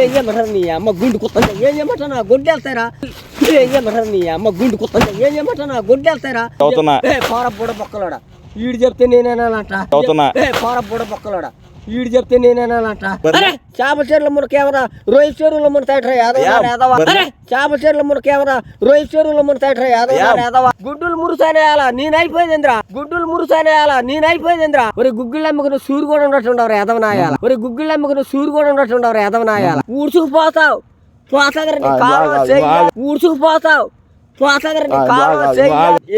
ఏం చేయమంటారు నీ అమ్మ గుండు కుత్తంగా? ఏం చేయమంటారు నా గొడ్డు వెళ్తారా ఏం చేయమంటారు నీ అమ్మ గుండు కుత్తంగా? ఏం చేయమంటారు నా గొడ్డు వెళ్తారా చదువుతున్నా. ఏ పోర బుడ బొక్కలోడా? వీడు చెప్తే పోర బుడ వీడు చెప్తే నేనేనాలంట. అరే చేప చెరువుల మునకేమరా రొయ్య చెరువుల మునతాయట్రా యాదవ? యాదవ. అరే చేప చెరువుల మునకేమరా రొయ్య చెరువుల మునతాయట్రా యాదవ. యాదవ? గుడ్డులు మురుసానేయాలా? నేను అయిపోయిందిరా గుడ్డులు మురుసానేయాలా? నేను అయిపోయిందిరా ఒరే గుగ్గిళ్ళు అమ్ముకుని సూరు కూడా ఉన్నట్టుండవు యాదవనాయాల ఒరే గుగ్గిళ్ళు అమ్ముకుని సూరు కూడా ఉన్నట్టుండవు యాదవనాయాల ఊడ్చుకుపోతావు పోతాగర నీ ఆ, కాలువ బాగా, చెయ్యి. బాగా. ఊడ్చుకుపోతావు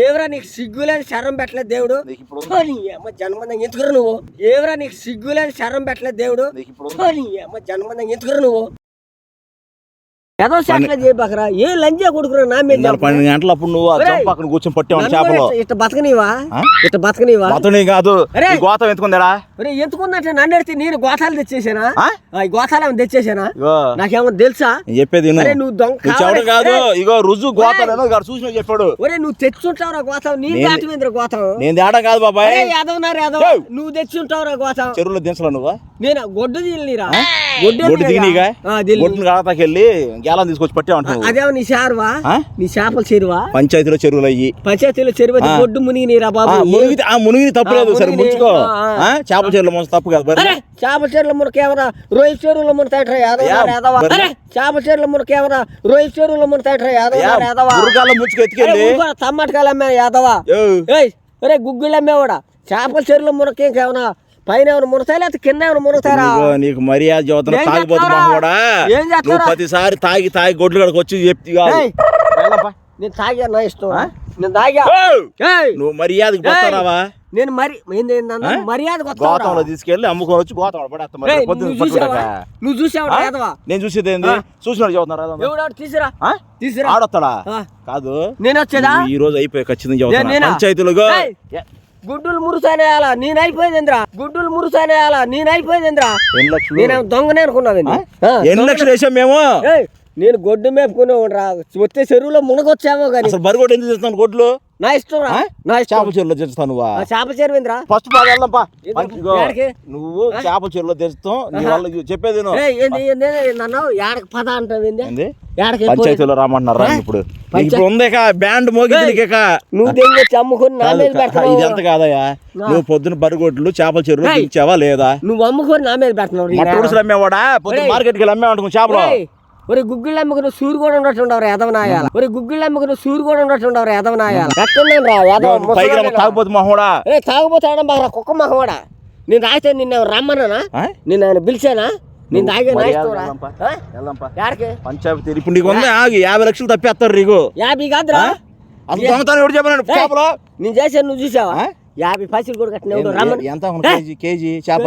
ఏవరా నీకు సిగ్గులేని శరం పెట్టలేదు దేవుడు? అమ్మ జన్మందం ఎందుకురా నువ్వు. ఏవరా నీకు సిగ్గులేని శరం పెట్టలేదు దేవుడు? అమ్మ జన్మందం ఎందుకురా నువ్వు. ఏదో సెటిల్ చేయబకరా? ఏ లంజా కొడుకురా నా మీద పన్నెండు గంటల అప్పుడు నువ్వు పక్కన కూర్చొని పట్టావు చేపలు. ఇట్ట బతకనివా? ఇట్ట బతకనివా? అతని కాదు. గోతం ఎత్తుకుందారా ఎందుకున్నట్టు నన్ను ఎడితే నేను గోతాలు తెచ్చేసానా? గోతాలు ఏమైనా తెచ్చేసానా? నాకేమో తెలుసా? చెప్పేది నువ్వు దొంగ. కాదు. ఇగో రుజు గోతాలేనో గాడు చూసిన చెప్పాడు. ఒరే నువ్వు తెచ్చుంటావురా గోతం? నీ నేను- దాటివేంద్ర గోతం? నేను తేడా కాదు బాబాయ్. అరే యాదవనారు యాదవ్. నువ్వు తెచ్చుంటావురా గోతం? చెరువులో దించలా నువ్వు? నేను? గొడ్డు తీయలేరా గొడ్డు దిగినీగా గొడ్డును కాడతాకెళ్ళి గేలం తీసుకొచ్చి పట్టావు అంటున్నావు. అదేమో నీ చారువా? నీ చేపల చెరువా? పంచాయతీలో చెరువులు అయ్యి పంచాయతీలో చెరువు ఆ. గొడ్డు మునిగి ఆ, బాబు మునిగితే ఆ మునిగి తప్పులేదు ఆ, సరే ముంచుకో చేపల చెరువులో ముంచు తప్పు కాదు. అరే చేపల చెరువుల మునకేమరా రొయ్య చెరువుల మునతాయట్రా యాదవ. అరే చేపల చెరువుల మునకేమరా రొయ్య చెరువుల మునతాయట్రా యాదవ యాదవ ముంచుకు ఎత్తుకెళ్ళి. యాదవ? యో, ఏయ్ ఒరే గుగ్గిళ్ళు అమ్మేవాడా చేపల చెరువుల మునకేం కేమన్నా పైన మునతాయి లేకపోతే కింద మునతారా ఇదిగో నీకు మర్యాద చదువుతున్నా ఏం తాగిపోతు చేస్తావురా? మహోడా ఏం చేస్తావురా? నువ్వు ప్రతిసారి తాగి తాగి గొడ్లు గడకు వచ్చి చెప్తి. నేను తాగా నా ఇష్టం? నేను తాగా. నువ్వు మర్యాదకి పోతారావా? నేను మరి? మర్యాద గోతంలో తీసుకెళ్ళి అమ్ముకొని వచ్చి నువ్వు చూసావా? నేను చూసేది ఏంది? చూసినాడు చదువుతున్నారు ఎవడాడు? తీసురా. తీసురా. ఆడొస్తాడా. కాదు. నేను వచ్చేదా? ఈ రోజు అయిపోయి ఖచ్చితంగా నేను- చదువుతున్నా నేనా? పంచాయతీలుగా. గుడ్డులు మురుసానేయాలా నేను అయిపోయిందిరా గుడ్డులు మురుసానేయాలా నేను అయిపోయిందిరా ఎన్ని లక్షలు? నేను దొంగనే అనుకున్నావు ఆ? ఎన్ని లక్షలు వేసాం మేము? నేను గొడ్డు మేపుకునే రా. వచ్చే చెరువులో మునగొచ్చామో కానీ అసలు బరిగొడ్డు ఎందుకు చేస్తాను గొడ్లు నా ఇష్టం? నా చేపల చెరువులో నువ్వా? చేప చెరువుందిరా ఫస్ట్ బాగా వెళ్దాంపా? నువ్వు చేపల చెరువులో నీ వల్ల చెప్పేది నన్ను ఏడకి పద పంచాయతీలో రామంటున్నారు? ఇప్పుడు. ఇప్పుడు ఉందేక? బ్యాండ్ మోగింది నీకేక? నువ్వు అమ్ముకొని ఇది ఎంత కాదయ్యా. నువ్వు పొద్దున బరిగొడ్లు చేపల చెరువులో. దించావా లేదా? నువ్వు అమ్ముకొని నా మీద పెడుతున్నావు అమ్మేవాడా? పొద్దున ఒరేయ్. మార్కెట్కి వెళ్ళి అమ్మేవాడు చేపలు. ఏయ్, ఒరే గుగ్గిళ్ళు అమ్ముకుని సూరు కూడా ఉన్నట్టుండవు యాదవనాయాల ఒరే గుగ్గిళ్ళు అమ్ముకుని సూరు కూడా ఉన్నట్టుండవు యాదవనాయాల ఎట్టున్నాను రా యాదవ పైకి రమ్మ తాగిపోతు మహోడా. రే తాగుపోతాడం బాగా కుక్క మహవాడా నేను తాగితే నిన్న రమ్మన్నానా? నిన్న ఆయన పిలిచానా? నేను తాగే పంచాయతీ ఇప్పుడు నీకు ఉంది ఆగి యాభై లక్షలు తప్పేస్తారు నీకు. యాభై కాదురా? అసలు దొంగతనం ఎవడు చెప్పాను చేపలు? నేను చేశాను నువ్వు చూసావా? యాభై పైసలు కూడా కట్టిన ఎంత కేజీ కేజీ చేప?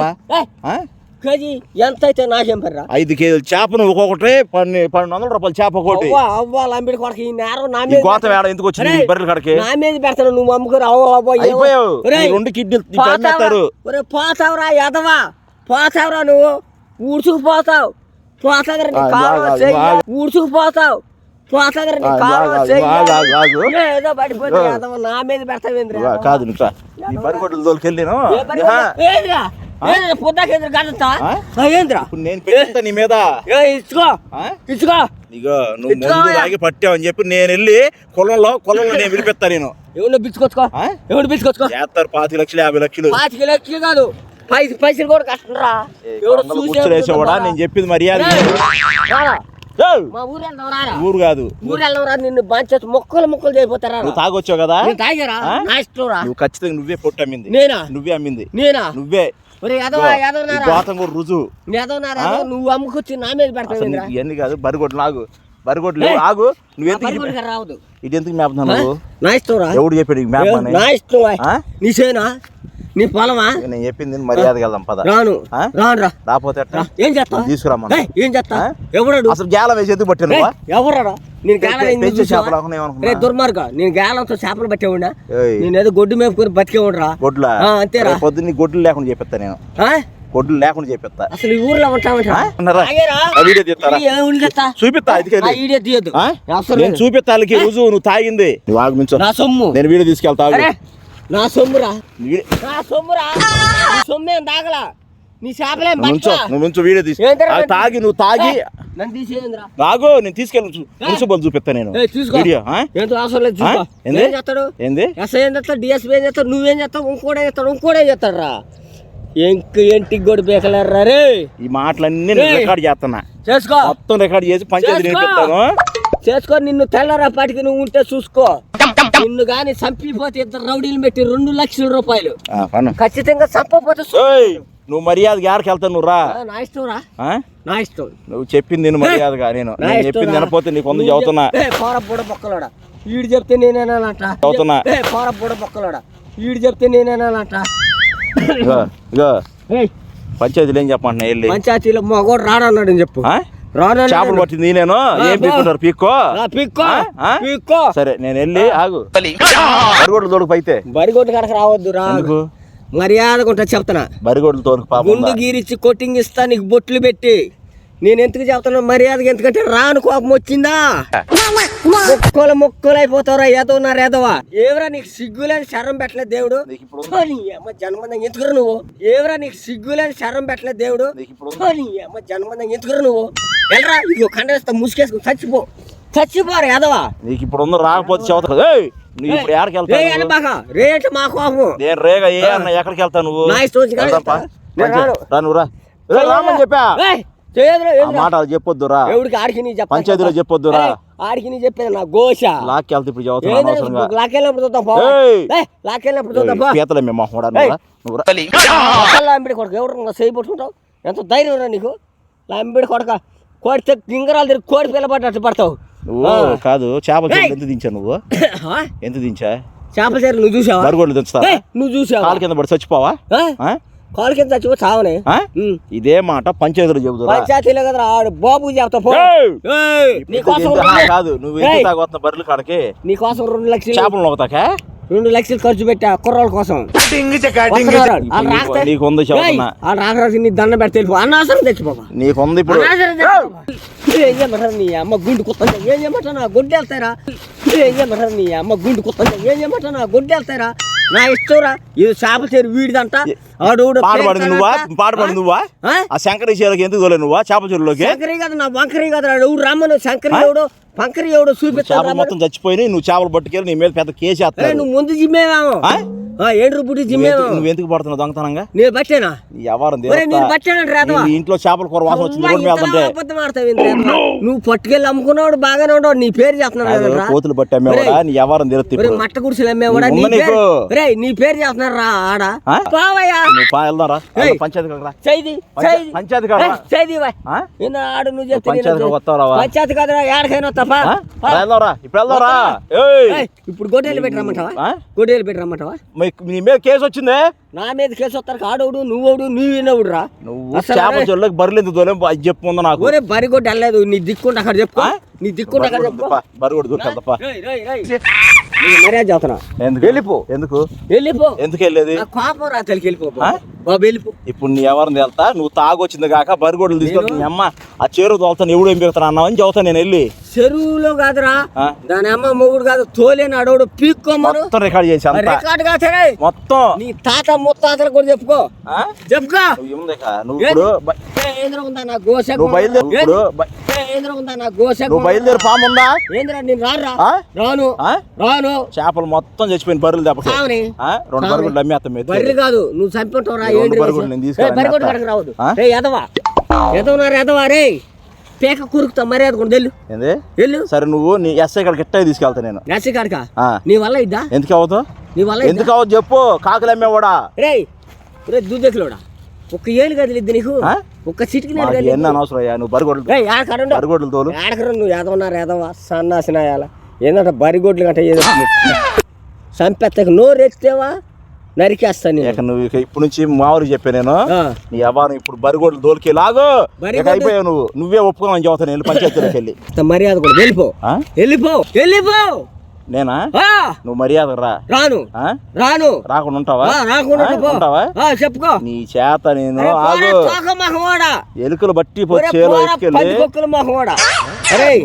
కేజీ ఎంత అయితే పర్రా? ఐదు కేజీలు చేపను ఒక్కొక్కటి పన్నె పన్నెండు వందల రూపాయలు చేప ఒకటి. అవ్వ అవ్వ లంబిడి కొడక ఈ నేరం నా మీద గోతం ఏడ ఎందుకు వచ్చింది? బర్రెల కాడికి. నా మీద పెడతాను నువ్వు అమ్ముకుని అవ్వ. అయిపోయావు. రెండు కిడ్నీలు పోతావరా? అమ్మేస్తారు. ఒరే పోతావురా ఎదవా పోతావురా నువ్వు. ఊడ్చుకుపోతావు పోతాగర నీ. ఊడ్చుకుపోతావు పోతాగర నీ. ఏదో పడిపోతే నా మీద పెడతావేంద్ర? కాదు నువ్వు ఈ బరిగొడ్ల పొద్దాకేంద్ర? ఏంద్రా? ఇప్పుడు నేను పెట్టిస్తా నీ మీద. ఏ ఇచ్చుకో ఆ? ఇచ్చుకో. ఇగో నువ్వు ముందు. తాగి పట్టావని చెప్పి నేను వెళ్ళి పొలంలో పొలంలో నేను విడిపిస్తా నేను. ఎవరిని బిచ్చుకొచ్చుకో ఆ? ఎవరిని బిచ్చుకొచ్చుకో చేస్తారు పాతి లక్షలు యాభై లక్షలు. పాతిక లక్షలు కాదు. పైసలు పైసలు కూడా నేను చెప్పింది మర్యాద ఊరు కాదు. నిన్ను బంచేసి మొక్కలు మొక్కలు చేయపోతారా నువ్వు తాగొచ్చావు కదా? తాగారా? నువ్వు ఖచ్చితంగా నువ్వే పొట్టు అమ్మింది. నేనా? నువ్వే అమ్మింది. నేనా? నువ్వే. గోతం కూడా రుజువు. నువ్వు అమ్ముకొచ్చి నా మీద పెడతావు ఇవన్నీ కాదు బరిగొడ్లు ఆగు. బరిగొడ్లు! ఆగు. నువ్వెందుకు రావద్దు. ఇది ఎందుకు మేపుతున్నావు నువ్వు నా ఇష్టం ఎవడు చెప్పాడు మేపని నా ఇష్టం రా. నీ నీ పొలమా నేను చెప్పింది మర్యాదగా వెళ్దాం పద. రాను? రాను రా. ఎట్లా? ఏం చేస్తా తీసుకురామన్నా ఏం చేస్తా ఆ? ఎవడాడు? అసలు గ్యాలం వేసి ఎందుకు పట్టాను నువ్వా? ఎవరా నేను గాలం? చేపలు దుర్మార్గ. నేను గాలంతో చేపలు పట్టేవాడినా? నేను ఏదో గొడ్డు మేపుకొని బతికేవాడురా? గొడ్ల అంతేరా. పొద్దున్న నీకు గొడ్లు లేకుండా చెప్పిస్తా నేను. ఆ? గొడ్లు లేకుండా చెప్పిస్తా. అసలు ఈ ఊర్లో? చూపిస్తా? అవసరం నేను. చూపిస్తా రుజువు నువ్వు తాగింది. ఆగు నుంచో నా సొమ్ము. నేను వీడియో తీసుకెళ్తా నా సొమ్మురా. వీడి- నా సొమ్మురా. సొమ్ము తాగలా? నీ చేపలే నువ్వు వీడియో తీసి అది తాగి నువ్వు తాగి. నన్ను నేను తీసుకెళ్ళి మున్సిపల్ చూపిస్తా నేను. ఏయ్, చూసుకో. వీడియో ఆ? ఏంటో అవసరం లేదు చూసుకో. ఆ? ఏంది? ఏం చేస్తాడు? ఏంది? ఎస్ఐ ఏం చేస్తాడు? డిఎస్పీ ఏం చేస్తాడు? నువ్వేం చేస్తావు? ఇంకోడే చేస్తాడు? ఇంకోడే చేస్తాడు రా ఇంక ఇంటికి కూడా బేకలేరా రే. ఈ మాటలన్నీ నేను ఏయ్. రికార్డ్ చేస్తున్నా. చేసుకో. మొత్తం రికార్డ్ చేసి పంచాయతీ చేసుకో. నేర్పిస్తాను. చేసుకో. నిన్ను తెల్లరపాటికి నువ్వు ఉంటే చూసుకో. నిన్ను కానీ చంపిపోతే ఇద్దరు రౌడీలు పెట్టి రెండు లక్షల రూపాయలు. ఆ, పన్ను ఖచ్చితంగా చంపపోతే నువ్వు మర్యాదగా యాడికి వెళ్తావు? నువ్వు రా. ఆ, నా ఇష్టం రా? నా ఇష్టం. నువ్వు చెప్పింది నేను మర్యాదగా నేను నేను చెప్పింది. వినపోతే నీకు వంద నువ్వు చదువుతున్నా. చెప్- ఏ, పోర బుడ బొక్కలోడా. వీడు చెప్తే నేనేనాలంట చదువుతున్నా. ఏ పోర బుడ బొక్కలోడా. వీడు చెప్తే నేనేనాలంట ఇగో ఇగో ఏయ్, పంచాయతీలు ఏం చెప్పమంటున్నా వెళ్ళి. పంచాయతీలో మగోడు రాడన్నాడు అని చెప్పు. చేపలు పట్టింది నేను ఏం బా. పీక్కుంటారు? పీక్కో? పిక్కో? పిక్కో. సరే నేను వెళ్ళి ఆగు. బరిగొడ్లు తోడుకు పైతే. బరిగొడ్డు కడక రావద్దు రా ఎందుకు? మర్యాదగా ఉంటా చెప్తానా బరిగొడ్లు తోడుకు పాపం గుండు గీరిచ్చి కొట్టింగ్ ఇస్తా నీకు బొట్లు పెట్టి. నేను ఎందుకు చెప్తున్నా మర్యాదగా ఎందుకంటే రాను కోపం వచ్చిందా? మొక్కలు మొక్కలు అయిపోతావురా ఏదోన్నారు ఏదోవా ఏవరా నీకు సిగ్గులేని శరం పెట్టలేదు దేవుడు? అమ్మ జన్మందం ఎందుకురా నువ్వు? ఏవరా నీకు సిగ్గులేని శరం పెట్టలేదు దేవుడు? అమ్మ జన్మందం ఎందుకురా నువ్వు? వెళ్ళరా ఇదిగో కండేస్తా ముసుకేసుకుని చచ్చిపో. చచ్చిపోరా నీకు ఇప్పుడు ఉందో రాకపోతే చదువుతా నువ్వు ఇప్పుడు ఎక్కడికి వెళ్తావు మా కోపం? నేను రేగ ఏ అన్న ఎక్కడికి వెళ్తావు నువ్వు. రా నువ్వు రా. రామని చెప్పా? ఏయ్, చేయదురా, ఆ ఏందిరా? మాట అది చెప్పొద్దు రా. ఎవడికి ఆడికి నీ చెప్పాలి. పంచాయతీలో చెప్పొద్దు రా. ఏయ్, ఆడికి నీ చెప్పేది నా గోష లాక్కి వెళ్తే ఇప్పుడు చదువుతున్నా అనవసరంగా. లాకెళ్ళినప్పుడు చూద్దాం లాకెళ్ళినప్పుడు చూద్దాం పీతలే మేము కూడా నువ్వు కొడుకు ఎవరు పట్టుకుంటావు? ఎంత ధైర్యం రా నీకు? లాంబిడి కొడక. కోడితే గింగరాలు తిరిగి కోడి పిల్లబడ్డట్టు పడతావు. కాదు చేపల చెరువు ఎంత దించా నువ్వు? ఎంత దించా? చేపల చీర నువ్వు చూసావా? బరిగొడ్లు దించుతా నువ్వు చూసావా? కాలు కింద పడి చచ్చిపోవా? కాలు కింద చచ్చిపో చావనే. ఇదే మాట పంచాయతీలో చెబుతురా పంచాయతీలో కదరా ఆడు బాబు చెప్తా కాదు నువ్వు తాగొస్తున్న బర్రెలు కాడకి. నీకోసం రెండు లక్షలు చేపలు నొకతాక రెండు లక్షలు ఖర్చు పెట్టా కుర్రోళ్ళ కోసం. వస్తున్నారు. వాళ్ళు రాకపోతే- నీకు ఉంది ఏయ్, చెబుతున్నా వాళ్ళు రాకరాసి నీ దండ పెడితే అనవసరం ఇప్పుడు. తెచ్చిపోమా. ఏం చేయమంటారు నీ అమ్మ గుండు కుత్తంత ఏం చేయమంటారు నా గుడ్డు వెళ్తారా ఏం చేయమంటారు నీ అమ్మ గుండు కుత్తంత ఏం చేయమంటారు నా నా ఇష్టంరా. ఇది చేప చేరు వీడిదంట. ఆడు పాట పాడింది నువ్వా? పాడింది నువ్వా? ఆ? శంకరి చీరకి ఎందుకు తోలే నువ్వా? చేపల చెరువులోకి? శంకరి కదా నా వంకరి కదా ఎవడు రమ్మను. శంకరి ఎవడు? పంకరి ఎవడు చూపిస్తాను మొత్తం చచ్చిపోయినాయి. నువ్వు చేపలు పట్టుకెళ్ళి నీ మీద పెద్ద కేసు నువ్వు ముందు జిమ్మేవాము. ఆ? ఏడు బుడ్డి జిమ్మేవాము నువ్వు ఎందుకు పడుతున్నావు దొంగతనంగా నేను బట్టేనా ఒరేయ్, నేను దేవత. పట్టానంట రాదవా నీ ఇంట్లో చేపల కూర వాసన వచ్చింది అబద్ధం ఆడతావు ఏంటి? నువ్వు పట్టుకెళ్ళి అమ్ముకున్నాడు బాగానే ఉండవు నీ పేరు కాదు, కదరా కోతులు పట్టి అమ్మేవాడా నీ ఒరేయ్, ఇప్పుడు మట్ట గుడిసెలు అమ్మేవాడా నీ? పేరు ఒరేయ్, నీ పేరు చెప్తున్నారు రా ఆడ? పావయ్యా నువ్వు పా వెళ్దాం రా. పంచాయతీ రా చైది పంచా- చైది పంచాయతీ రా. చైది? నిన్న ఆడు నువ్వు చెప్తే పంచాయతీ వస్తావా? పంచాయతీ కాదురా ఏడకైనా తప్ప? రా, వెళ్దాం రా ఇప్పుడు వెళ్దాం రా ఏయ్ ఇప్పుడు గొడ్డేలు పెట్టి రమ్మంటావా? గొడ్డేలు పెట్టి రమ్మంటావా నీ మీద కేసు వచ్చిందే? నా మీద కేసు వస్తారు ఆడోడు నువ్వోడు నువ్వు వినవుడు రా నువ్వు చేపల అరే, చెరువులోకి బర్రెలు ఎందుకు తోలేం అది చెప్పు ముందు నాకు? ఒరే బరి కొట్టి వెళ్ళలేదు. నీ దిక్కుంటే అక్కడ చెప్పుకో. ఆ? నీ దిక్కుంటే అక్కడ దూకెళ్తాపా రేయ్, రేయ్, రేయ్. నీకు మర్యాద చెప్తున్నా ఎందుకు? వెళ్ళిపో. ఎందుకు? వెళ్ళిపో. ఎందుకు వెళ్ళేది? కోపం రా తెలికి వెళ్ళిపో ఇప్పుడు నీ ఎవరిని వెళ్తా నువ్వు తాగొచ్చింది కాక బరిగొడ్లు తీసుకొని నీ అమ్మ ఆ చేరు తోలుతాను ఎవడు ఏం పెడతాను అన్నావు అని చెబుతా నేను వెళ్ళి. చెరువులో కాదురా? దాని అమ్మ మొగుడు కాదు తోలేని అడవుడు పీక్కోమను. మొత్తం రికార్డ్ చేసి రికార్డు కాదు మొత్తం. నీ తాత ముత్తాతలు కూడా చెప్పుకో? చెప్పుకో. నువ్వు ఇప్పుడు ఉందా నా గోస నువ్వు బయలుదేరు ఇప్పుడు నువ్వు బయలుదేరి పాము ఉందా? రాను? రాను. చేపలు మొత్తం చచ్చిపోయిన బర్రెలు దెబ్బకి? రెండు బర్రెలు అమ్మేస్తాం మీద బర్రె కాదు నువ్వు చంపుంటావు రావద్దు? రే ఎదవా ఎదవనారు ఎదవా రే పేక కురుకుతా మర్యాద కూడా వెళ్ళు వెళ్ళు సరే నువ్వు నీ ఎస్ఐ కాడికి ఎట్ట తీసుకెళ్తా నేను. నర్సి కాడక. నీ వల్ల ఇద్దా ఎందుకు అవ్వదు నీ వల్ల ఇద్దా ఎందుకు అవ్వదు చెప్పు. కాకులు అమ్మేవాడా? రే రే దుద్దెక్కులోడా? ఒక్క ఏళ్ళు కదిలిద్ది నీకు? ఆ? ఒక్క చిటికి ఎన్ని అనవసరం అయ్యా నువ్వు బరిగొడ్లు బరిగొడ్లు తోలు. ఆడకరు నువ్వు ఎదవన్నారు ఎదవా సన్నాసినాయాల. ఏంటంటే బరిగొడ్లు గంట ఏదో. చంపెత్తకు నోరు ఎత్తేవా నరికేస్తా నేను. ఇక నువ్వు ఇక ఇప్పుడు నుంచి మామూలు చెప్పా నేను. నీ వ్యవహారం ఇప్పుడు బరిగొడ్లు దోలికి లాగు. ఇక అయిపోయావు నువ్వు. నువ్వే ఒప్పుకోమని చెబుతాను వెళ్ళి పంచాయతీలోకి వెళ్ళి. మర్యాద కూడా. వెళ్ళిపో? వెళ్ళిపో. వెళ్ళిపో. నేనా? నువ్వు మర్యాద రా. రాను. ఆ? రాను. రాకుండా ఉంటావా? రాకుండా. ఉంటావా? చెప్పుకో. నీ చేత నేను. ఎలుకలు బట్టి చేలో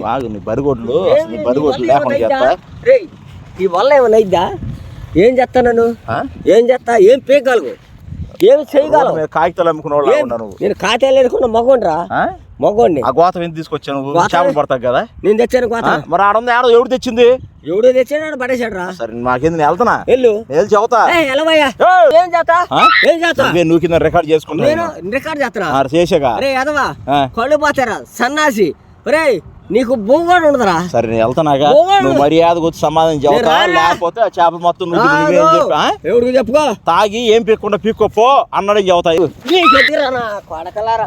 ఆగు నీ బరిగొడ్లు. నీ బరిగొడ్లు లేకుండా చేస్తా. నీ వల్ల ఏమైనా ఏం చేస్తా నన్ను? ఆ? ఏం చేస్తా? ఏం పీకగలవు ఏమి చేయగలవు? కాగితాలు అమ్ముకునే వాళ్ళు ఏం? ఉన్నా నువ్వు. నేను ఖాతాలు ఎదుర్కొన్న మగోండ్రా? ఆ? మగోండి ఆ గోతం ఎందుకు గోతం? చేపలు పడతావు కదా? నేను తెచ్చాను ఆ? మరి ఆడ ఉంది ఆడ ఎవడు తెచ్చింది? ఎవడో తెచ్చాడు? పడేశాడు రా సరే నాకేంది నేను వెళ్తున్నా. వెళ్ళు. వెళ్ళి చెబుతా. ఎలవయ్యా! ఏం చేస్తా? ఏం చేస్తా? నువ్వే నువ్వు కింద రికార్డ్ చేసుకున్నా నేను రికార్డ్ చేస్తున్నా చేసాగా. అరే ఎదవా. కళ్ళు పోతారా? సన్నాసి. ఒరే నీకు బొంగోడు ఉండదురా సరే నేను వెళ్తున్నాగా పోవాడు. నువ్వు మర్యాదకు వచ్చి సమాధానం చెబుతా? లేకపోతే ఆ చేపలు మొత్తం నువ్వు నువ్వేం చెప్పి ఆ? ఎవడికి చెప్పుకో తాగి ఏం పీక్కుండా పీక్కోపో అన్నాడని చెబుతాయి కొడకలారా